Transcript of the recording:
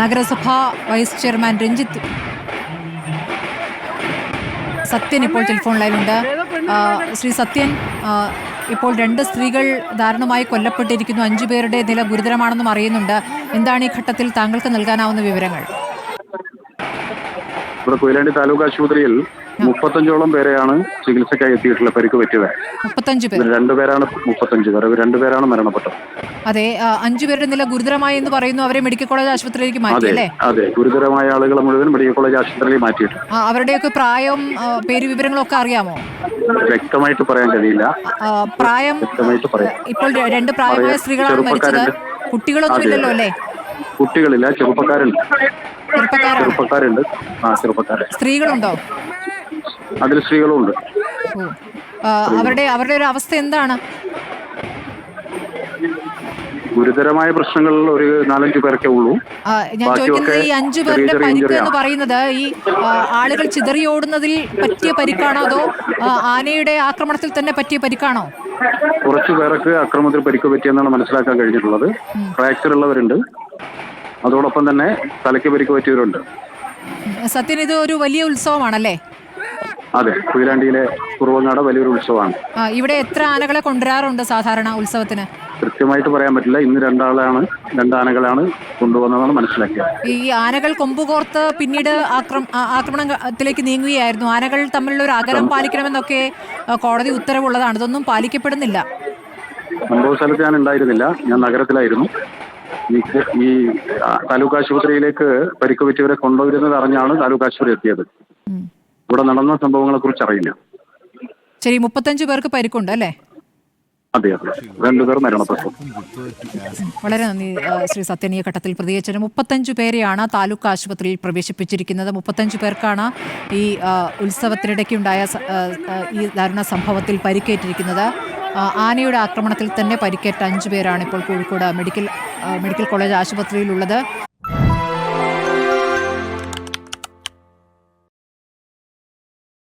നഗരസഭാ vice chairman Ranjith Sathyan ഇപ്പോൾ telephone ലൈനുണ്ട് Shri Sathyan ഇപ്പോൾ രണ്ട് സ്ത്രീകൾ ദാരുണമായി കൊല്ലപ്പെട്ടിരിക്കുന്നു. അഞ്ചു പേരുടെ നില ഗുരുതരമാണെന്നും അറിയുന്നുണ്ട്. എന്താണ് ഈ ഘട്ടത്തിൽ താങ്കൾക്ക് നൽകാനാവുന്ന വിവരങ്ങൾ? ഇവിടെ കൊയിലാണ്ടി താലൂക്ക് ആശുപത്രിയിൽ മുപ്പത്തഞ്ചോളം പേരെയാണ് ചികിത്സക്കായി എത്തിയിട്ടുള്ള പരിക്ക് പറ്റിയത്. രണ്ടുപേരാണ് മുപ്പത്തഞ്ച് പേർ. രണ്ടുപേരാണ് മരണപ്പെട്ടത്. അതെ അഞ്ചുപേരുടെ അഞ്ചു പേരുടെ നില ഗുരുതരമായി എന്ന് പറയുന്നു. അവരെ മെഡിക്കൽ കോളേജ് ആശുപത്രിയിലേക്ക് മാറ്റി അല്ലേ? അതെ. ഗുരുതരമായ ആളുകളെ മുഴുവൻ മെഡിക്കൽ കോളേജ് ആശുപത്രിയിൽ മാറ്റിയിട്ടുണ്ട്. അവരുടെയൊക്കെ പ്രായം പേര് വിവരങ്ങളൊക്കെ അറിയാമോ? വ്യക്തമായിട്ട് പറയാൻ കഴിയില്ല. പ്രായം ഇപ്പോൾ രണ്ട് പ്രായമായ സ്ത്രീകളാണ് മരിച്ചത്. ചെറുപ്പക്കാരുണ്ട്. കുട്ടികളൊന്നും ഇല്ലല്ലോ അല്ലേ? കുട്ടികളില്ല ചെറുപ്പക്കാരുണ്ട്. ചെറുപ്പക്കാരാണ്. ചെറുപ്പക്കാരുണ്ട്. ആ ചെറുപ്പക്കാരെ സ്ത്രീകളുണ്ടോ? അതിൽ സ്ത്രീകളും ഉണ്ട് അവരുടെ അവരുടെ ഒരു അവസ്ഥ എന്താണ്? ഗുരുതരമായ പ്രശ്നങ്ങൾ ഒരു നാലഞ്ചു പേർക്കേ ഉള്ളൂ. ഞാൻ ചോദിക്കുന്നത് ഈ അഞ്ചു പേരുടെ പരിക്ക് എന്ന് പറയുന്നത് ഈ ആളുകൾ ചിതറിയോടുന്നതിൽ പറ്റിയ പരിക്കാണോ അതോ ആനയുടെ ആക്രമണത്തിൽ തന്നെ പറ്റിയ പരിക്കാണോ? കുറച്ചു പേർക്ക് അക്രമത്തിൽ പരിക്ക് പറ്റിയെന്നാണ് മനസ്സിലാക്കാൻ കഴിഞ്ഞിട്ടുള്ളത്. ഫ്രാക്ചർ ഉള്ളവരുണ്ട്. അതോടൊപ്പം തന്നെ തലയ്ക്ക് പരിക്ക് പറ്റിയവരുണ്ട്. സത്യം സത്യൻ ഇത് ഒരു വലിയ ഉത്സവമാണല്ലേ? അതെ കുയിലാണ്ടിയിലെ കുറുവങ്ങാട് വലിയൊരു ഉത്സവമാണ്. ആ, ഇവിടെ എത്ര ആനകളെ കൊണ്ടുവരാറുണ്ട് സാധാരണ ഉത്സവത്തിന്? കൃത്യമായിട്ട് പറയാൻ പറ്റില്ല. ഇന്ന് രണ്ടാളാണ് രണ്ടാനകളാണ് കൊണ്ടുവന്നതെന്ന് മനസ്സിലാക്കിയത്. ഈ ആനകൾ കൊമ്പുകോർത്ത് പിന്നീട് ആക്രം ആ- ആക്രമണത്തിലേക്ക് നീങ്ങുകയായിരുന്നു. ആനകൾ തമ്മിലുള്ള ഒരു അകലം പാലിക്കണമെന്നൊക്കെ ആ, കോടതി ഉത്തരവുള്ളതാണ്. ഇതൊന്നും പാലിക്കപ്പെടുന്നില്ല. സംഭവ സ്ഥലത്ത് ഞാൻ ഉണ്ടായിരുന്നില്ല. ഞാൻ നഗരത്തിലായിരുന്നു. ഈ ഈ ആ, താലൂക്ക് ആശുപത്രിയിലേക്ക് പരിക്ക് പറ്റിയവരെ കൊണ്ടുവരുന്നത് അറിഞ്ഞാണ് താലൂക്ക് ആശുപത്രി എത്തിയത്. ഉം. ഇവിടെ നടന്ന സംഭവങ്ങളെ കുറിച്ച് അറിയില്ല. ശരി മുപ്പത്തഞ്ച് പേർക്ക് പരിക്കുണ്ട് അല്ലേ? അതെ അതെ. രണ്ടുപേർ മരണപ്പെട്ടു. വളരെ നന്ദി ശ്രീ സത്യനീയ ഘട്ടത്തിൽ പ്രതികരിച്ചത് മുപ്പത്തഞ്ച് പേരെയാണ് താലൂക്ക് ആശുപത്രിയിൽ പ്രവേശിപ്പിച്ചിരിക്കുന്നത്. മുപ്പത്തഞ്ച് പേർക്കാണ് ഈ ഉത്സവത്തിനിടയ്ക്കുണ്ടായ ഈ ദാരുണ സംഭവത്തിൽ പരിക്കേറ്റിരിക്കുന്നത്. ആനയുടെ ആക്രമണത്തിൽ തന്നെ പരിക്കേറ്റ അഞ്ചു പേരാണ് ഇപ്പോൾ കോഴിക്കോട് മെഡിക്കൽ മെഡിക്കൽ കോളേജ് ആശുപത്രിയിലുള്ളത്.